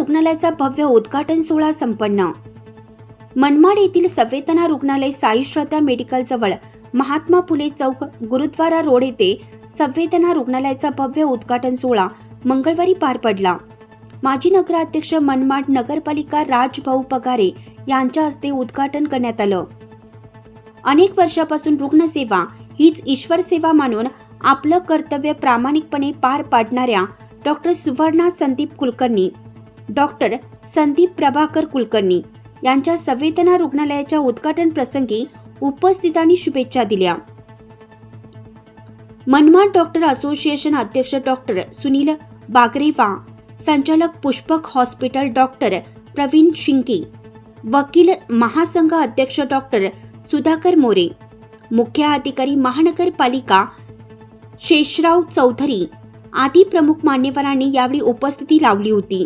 रुग्णालयाचा भव्य उद्घाटन सोहळा संपन्न. मनमाड येथील संवेदना रुग्णालय साई श्रद्धा मेडिकल जवळ महात्मा फुले चौक गुरुद्वारा रोड येथे संवेदना रुग्णालयाचा भव्य उद्घाटन सोहळा मंगळवारी पार पडला. माजी नगराध्यक्ष मनमाड नगरपालिका राजभाऊ पगारे यांच्या हस्ते उद्घाटन करण्यात आलं. अनेक वर्षापासून रुग्णसेवा हीच ईश्वर सेवा मानून आपलं कर्तव्य प्रामाणिकपणे पार पाडणाऱ्या डॉक्टर सुवर्णा संदीप कुलकर्णी डॉक्टर संदीप प्रभाकर कुलकर्णी यांच्या संवेदना रुग्णालयाच्या उद्घाटन प्रसंगी उपस्थितांनी शुभेच्छा दिल्या. मनमाड डॉक्टर असोसिएशन अध्यक्ष डॉक्टर सुनील बागरेवा संचालक पुष्पक हॉस्पिटल डॉक्टर प्रवीण शिंके वकील महासंघ अध्यक्ष डॉक्टर सुधाकर मोरे मुख्य अधिकारी महानगरपालिका शेषराव चौधरी आदी प्रमुख मान्यवरांनी यावेळी उपस्थिती लावली होती.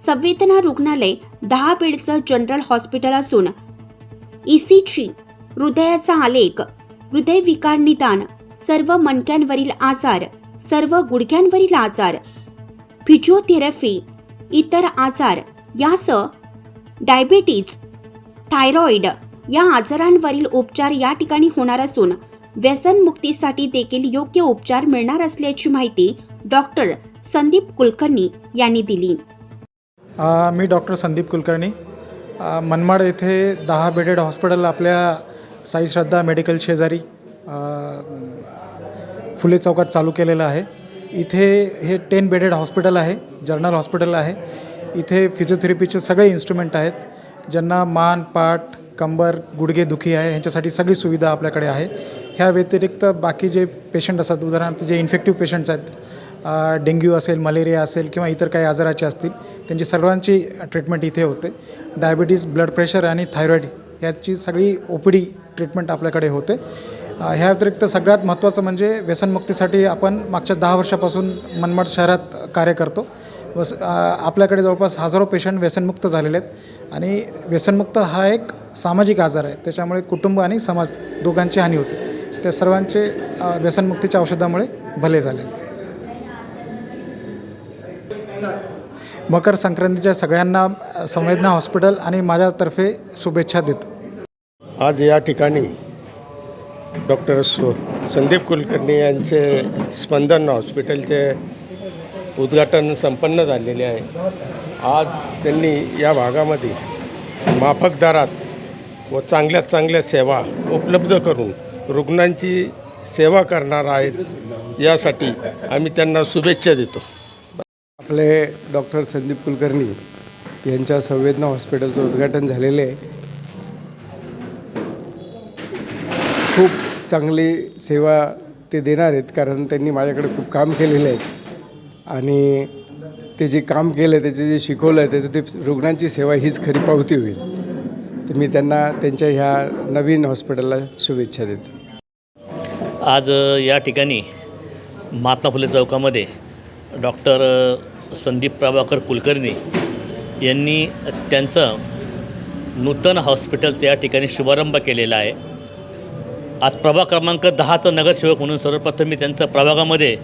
संवेदना रुग्णालय दहा बेडचं जनरल हॉस्पिटल असून ईसीजी हृदयाचा आलेख हृदयविकार निदान सर्व मणक्यांवरील आजार सर्व गुडघ्यांवरील आजार फिजिओथेरपी इतर आजार यासह डायबिटीज थायरॉइड या आजारांवरील उपचार या ठिकाणी होणार असून व्यसनमुक्तीसाठी देखील योग्य उपचार मिळणार असल्याची माहिती डॉक्टर संदीप कुलकर्णी यांनी दिली. मी डॉक्टर संदीप कुलकर्णी. मनमाड येथे दहा बेडेड हॉस्पिटल आपल्या साई श्रद्धा मेडिकल शेजारी फुले चौकात चालू केलेलं आहे. इथे हे टेन बेडेड हॉस्पिटल आहे जर्नल हॉस्पिटल आहे. इथे फिजिओथेरपीचे सगळे इन्स्ट्रुमेंट आहेत. ज्यांना मान पाठ कंबर गुडघे दुखी आहे ह्यांच्यासाठी सगळी सुविधा आपल्याकडे आहे. ह्या व्यतिरिक्त बाकी जे पेशंट असतात उदाहरणार्थ जे इन्फेक्टिव्ह पेशंट्स आहेत डेंग्यू असेल मलेरिया असेल किंवा इतर काही आजाराचे असतील त्यांची सर्वांची ट्रीटमेंट इथे होते. डायबिटीज ब्लड प्रेशर आणि थायरॉईड याची सगळी ओ पी डी ट्रीटमेंट आपल्याकडे होते. ह्या व्यतिरिक्त सगळ्यात महत्त्वाचं म्हणजे व्यसनमुक्तीसाठी आपण मागच्या दहा वर्षापासून मनमाड शहरात कार्य करतो. व आपल्याकडे जवळपास हजारो पेशंट व्यसनमुक्त झालेले आहेत आणि व्यसनमुक्त हा एक सामाजिक आजार आहे. त्याच्यामुळे कुटुंब आणि समाज दोघांची हानी होते. त्या सर्वांचे व्यसनमुक्तीच्या औषधामुळे भले झालेले. मकर संक्रांतीच्या सगळ्यांना संवेदना हॉस्पिटल आणि माझ्यातर्फे शुभेच्छा देतो. आज या ठिकाणी डॉक्टर सु संदीप कुलकर्णी यांचे स्पंदन हॉस्पिटलचे उद्घाटन संपन्न झालेले आहे. आज त्यांनी या भागामध्ये माफक दरात व चांगल्यात चांगल्या सेवा उपलब्ध करून रुग्णांची सेवा करणार आहेत यासाठी आम्ही त्यांना शुभेच्छा देतो. आपले डॉक्टर संदीप कुलकर्णी यांच्या संवेदना हॉस्पिटलचं उद्घाटन झालेले आहे. खूप चांगली सेवा ते देणार आहेत कारण त्यांनी माझ्याकडे खूप काम केलेलं आहे. आणि ते जे काम केलं त्याचे जे शिकवलं आहे त्याचं ते रुग्णांची सेवा हीच खरी पावती होईल. तर मी त्यांना त्यांच्या ह्या नवीन हॉस्पिटलला शुभेच्छा देतो. आज या ठिकाणी महात्मा फुले चौकामध्ये डॉक्टर संदीप प्रभाकर कुलकर्णी यांनी त्यांचं नूतन हॉस्पिटलचा या ठिकाणी शुभारंभ केलेला आहे. आज प्रभाग क्रमांक दहाचं नगरसेवक म्हणून सर्वप्रथम मी त्यांचं प्रभागामध्ये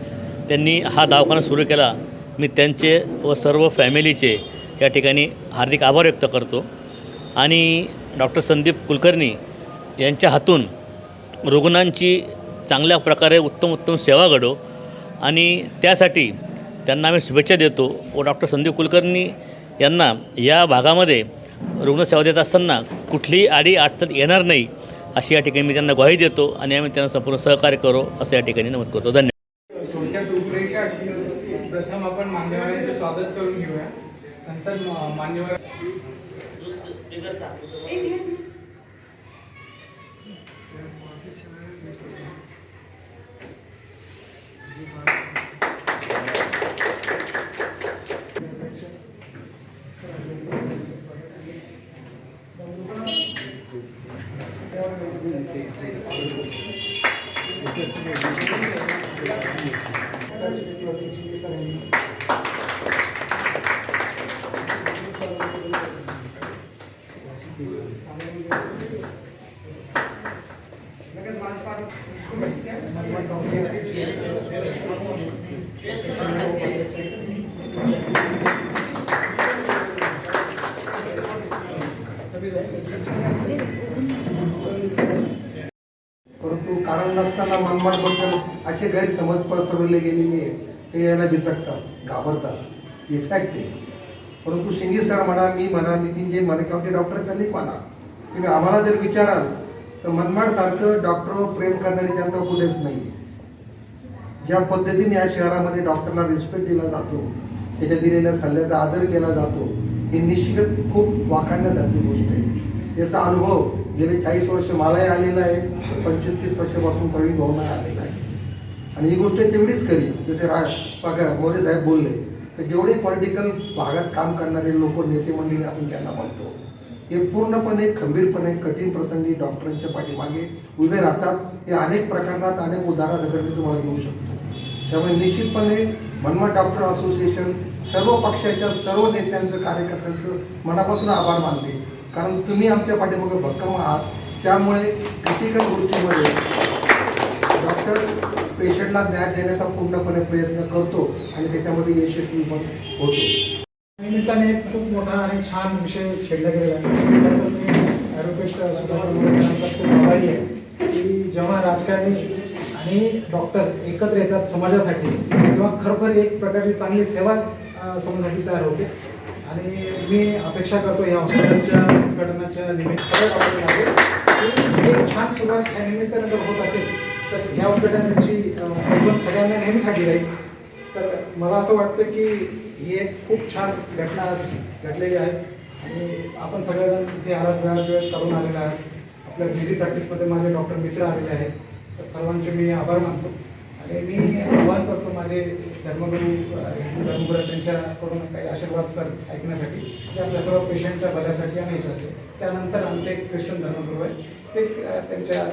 त्यांनी हा दवाखाना सुरू केला. मी त्यांचे व सर्व फॅमिलीचे या ठिकाणी हार्दिक आभार व्यक्त करतो. आणि डॉक्टर संदीप कुलकर्णी यांच्या हातून रुग्णांची चांगल्या प्रकारे उत्तम उत्तम सेवा घडो आणि त्यासाठी त्यांना आम्ही शुभेच्छा देतो. व डॉक्टर संदीप कुलकर्णी यांना या भागामध्ये रुग्णसेवा देत असताना कुठलीही आडी अडचण येणार नाही अशी या ठिकाणी मी त्यांना ग्वाही देतो आणि आम्ही त्यांना संपूर्ण सहकार्य करू असं या ठिकाणी नमूद करतो. धन्यवाद. प्रथम आपण मान्यवरांचे स्वागत करून घेऊया. नंतर परंतु कारण नसताना मनमाडबद्दल असे गैरसमज पसरवले गेलेले आहेत. ते यायला बिचकतात घाबरतात. इफेक्ट आहे. परंतु शिंगे सर म्हणा मी म्हणा नितीन म्हणा किंवा ते डॉक्टर कलिक म्हणा तुम्ही आम्हाला जर विचाराल तर मनमाडसारखं डॉक्टर प्रेम करणारी जनता कुठेच नाही ज्या पद्धतीने या शहरामध्ये डॉक्टरना रिस्पेक्ट दिला जातो त्याच्या दिलेल्या सल्ल्याचा आदर केला जातो हे निश्चितच खूप वाखाणण्यासारखी गोष्ट आहे. याचा अनुभव गेले चाळीस वर्ष मलाही आलेला आहे पंचवीस तीस वर्षापासून प्रवीण भाऊंनाही आलेला आहे. आणि ही गोष्ट तेवढीच खरी. जसे रा बघा मोरे साहेब बोलले तर जेवढे पॉलिटिकल भागात काम करणारे लोक नेते मंडळी आपण त्यांना म्हणतो हे पूर्णपणे खंबीरपणे कठीण प्रसंगी डॉक्टरांच्या पाठीमागे उभे राहतात. हे अनेक प्रकरणात अनेक उदाहरणासकट मी तुम्हाला देऊ शकतो. त्यामुळे निश्चितपणे मनमाड डॉक्टर असोसिएशन सर्व पक्षाच्या सर्व नेत्यांचं कार्यकर्त्यांचं मनापासून आभार मानते. कारण तुम्ही आमच्या पाठीमागे भक्कम आहात. त्यामुळे क्रिटिकल गोष्टीमध्ये डॉक्टर पेशंटला न्याय देण्याचा पूर्णपणे प्रयत्न करतो आणि त्याच्यामध्ये यशस्वी पण होतो. निमित्ताने खूप मोठा आणि छान विषय छेडला गेलेला आहे. मी ॲडव्होकेट सुधाकर मोरे खूप आभारी आहे. की जेव्हा राजकारणी आणि डॉक्टर एकत्र येतात समाजासाठी तेव्हा खरोखर एक प्रकारची चांगली सेवा समाजासाठी तयार होते. आणि मी अपेक्षा करतो या हॉस्पिटलच्या उद्घाटनाच्या निमित्त सगळ्या की छान सुरुवात या निमित्ताने जर होत असेल तर ह्या उद्घाटनाची अ, आठवण सगळ्यांना नेहमीसाठी राहील. तर मला असं वाटतं की ही एक खूप छान घटना आज घडलेली आहे. आणि आपण सगळेजण इथे आरात वेळात वेळ करून आलेला आहे आपल्या बिझी प्रॅक्टिसमध्ये माझे डॉक्टर मित्र आलेले आहेत. तर सर्वांचे मी आभार मानतो. आणि मी आवाहन करतो माझे धर्मगुरू हिंदू धर्मगुरू त्यांच्याकडून काही आशीर्वाद कर ऐकण्यासाठी जे आपल्या सर्व पेशंटच्या भल्यासाठी आणि ह्याच्यासाठी त्यानंतर आमचे एक ख्रिश्चन धर्मगुरू आहे ते त्यांच्या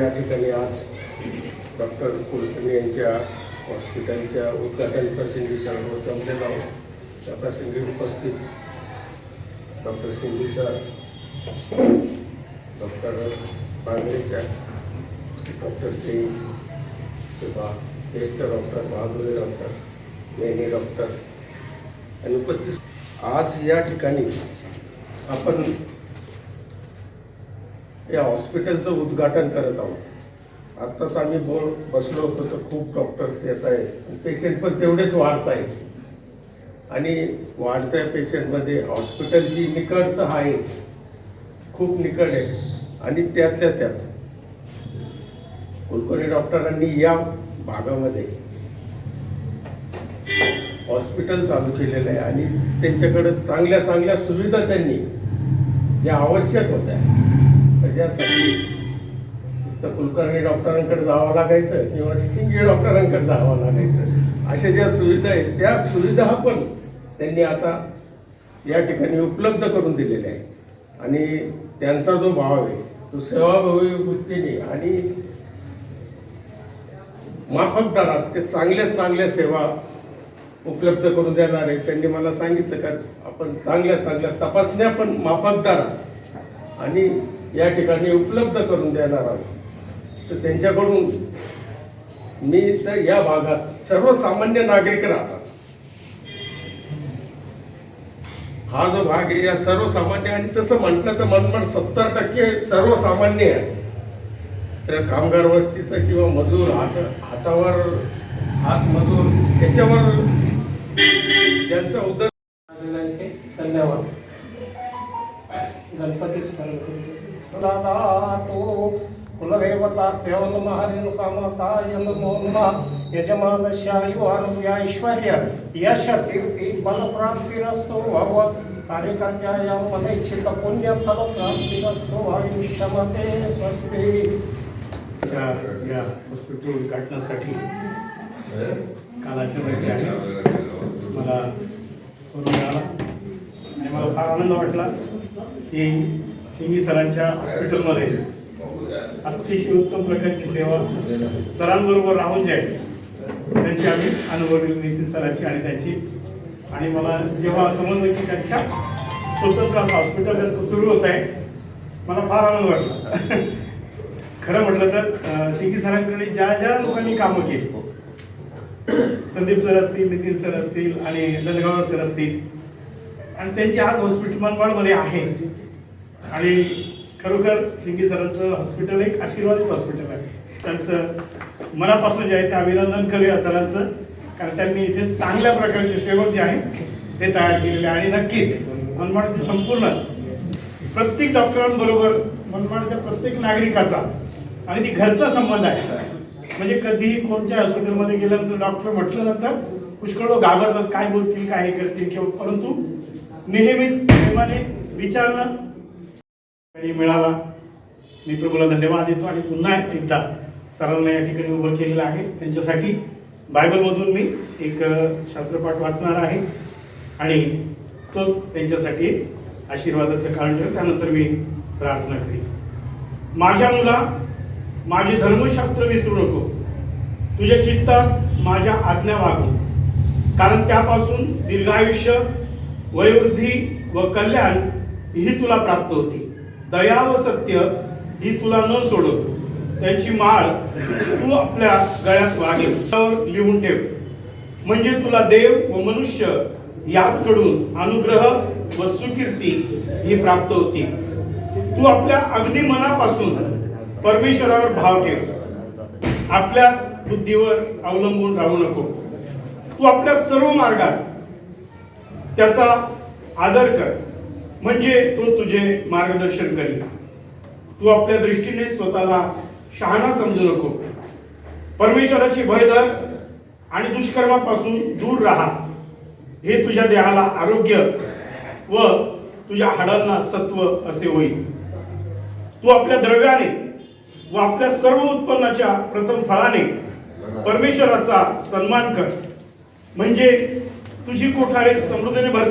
या ठिकाणी आज डॉक्टर कुलकर्णी यांच्या हॉस्पिटलच्या उद्घाटन प्रसंगी सर्व जमलेलो आहोत त्या प्रसंगी उपस्थित डॉक्टर सिंधी सर डॉक्टर बांगरेच्या डॉक्टर सिंग किंवा ज्येष्ठ डॉक्टर बहादुरी डॉक्टर मेहनी डॉक्टर. आणि उपस्थित आज या ठिकाणी आपण या हॉस्पिटलचं उद्घाटन करत आहोत. आत्ताच आम्ही बोल बसलो होतो तर खूप डॉक्टर्स येत आहेत. पेशंट पण तेवढेच वाढत आहेत. आणि वाढत्या पेशंटमध्ये हॉस्पिटलची निकड तर आहेच खूप निकड आहे. आणि त्यातल्या त्यात कुलकर्णी डॉक्टरांनी या भागामध्ये हॉस्पिटल चालू केलेलं आहे. आणि त्यांच्याकडे चांगल्या चांगल्या सुविधा त्यांनी ज्या आवश्यक होत्या. त्याच्यासाठी तर कुलकर्णी डॉक्टरांकडे जावं लागायचं किंवा शिंगे डॉक्टरांकडे जावं लागायचं. अशा ज्या सुविधा आहेत त्या सुविधा पण त्यांनी आता या ठिकाणी उपलब्ध करून दिलेल्या आहेत. आणि त्यांचा जो भाव आहे तो सेवाभावी वृत्तीने आणि माफक दरात ते चांगल्यात चांगल्या सेवा उपलब्ध करून देणार आहे त्यांनी मला सांगितलं का आपण चांगल्या चांगल्या तपासण्या पण माफक दरात आणि या ठिकाणी उपलब्ध करून देणार आहोत. तर त्यांच्याकडून मी तर या भागात सर्वसामान्य नागरिक राहतात. हा जो भाग आहे या सर्वसामान्य आणि तसं म्हटलं तर मनमन सत्तर टक्के सर्वसामान्य आहे. तर कामगार वस्तीचं किंवा मजूर हात हातावर हात मजूर त्याच्यावर ज्यांचा उदर धन्यवाद. गणपती स्मरण दातो कुलदेवताभ्यो नमः रेणुकामाताय नमो नमः। यजमानस्यायु आरोग्यैश्वर्य यश कीर्ती बलप्राप्तिरस्तु भगवत कार्यकर्त्यायामध्ये इच्छित पुण्य फलप्राप्तिरस्तु आयुष्यमते स्वस्ति। या हॉस्पिटल उद्घाटनासाठी काल आशीर्वाद आहे. मला करून मिळाला आणि मला फार आनंद वाटला की सिंगी सरांच्या हॉस्पिटलमध्ये. अतिशय उत्तम प्रकारची सेवा सरांबरोबर राहून जाईल. त्यांची आम्ही अनुभवी नितीन सरांची आणि त्यांची. आणि मला जेव्हा समजलं की त्यांच्या स्वतंत्र असं हॉस्पिटल त्यांचं सुरू होत आहे मला फार आनंद वाटला. खरं म्हटलं तर शिंगी सरांकडे ज्या ज्या लोकांनी कामं केली संदीप सर असतील नितीन सर असतील आणि दलगाव सर असतील आणि त्यांची आज हॉस्पिटल मनमाडमध्ये आहे आणि खरोखर शिंगे सरांचं हॉस्पिटल एक आशीर्वादित हॉस्पिटल आहे. त्यांचं मनापासून जे आहे ते अभिनंदन करूया सरांचं कारण त्यांनी इथे चांगल्या प्रकारचे सेवक जे आहे ते तयार केलेले आणि नक्कीच मनमाडचे संपूर्ण प्रत्येक डॉक्टरांबरोबर मनमाडच्या प्रत्येक नागरिकाचा आणि ती घरचा संबंध आहे. म्हणजे कधीही कोणत्या हॉस्पिटलमध्ये गेल्यानंतर डॉक्टर म्हटल्यानंतर पुष्कळ लोक घाबरतात काय बोलतील काय हे करतील किंवा परंतु नेहमीच प्रेमाने विचारणं आणि मिळाला मी प्रभूला धन्यवाद देतो आणि पुन्हा एकदा सरांना या ठिकाणी उभं केलेलं आहे. त्यांच्यासाठी बायबलमधून मी एक शास्त्रपाठ वाचणार आहे. आणि तोच त्यांच्यासाठी आशीर्वादाचं कारण ठरेल. त्यानंतर मी प्रार्थना करीन. माझ्या मुला माझे धर्मशास्त्र विसरू नको. तुझ्या चित्तात माझ्या आज्ञा वागू कारण त्यापासून दीर्घायुष्य वयोवृद्धी व कल्याण ही तुला प्राप्त होती. दया व सत्य ही तुला न सोडत त्यांची माळ तू आपल्या गळ्यात वागेल. लिहून ठेव. म्हणजे तुला देव व मनुष्य याचकडून अनुग्रह व सुकीर्ती ही प्राप्त होती तू आपल्या अगदी मनापासून परमेश्वरावर भाव ठेव. आपल्याच बुद्धीवर अवलंबून राहू नको. तू आपल्या सर्व मार्गात त्याचा आदर कर. म्हणजे तो तुझे मार्गदर्शन करेल तू आपल्या दृष्टीने स्वतःला शहाणा समजू नको. परमेश्वराची भय धर आणि दुष्कर्मापासून दूर राहा. हे तुझ्या देहाला आरोग्य व तुझ्या हाडांना सत्व असे होईल. तू आपल्या द्रव्याने व आपल्या सर्व उत्पन्नाच्या प्रथम फळाने परमेश्वराचा सन्मान कर. म्हणजे तुझी कोठारे समृद्धीने भर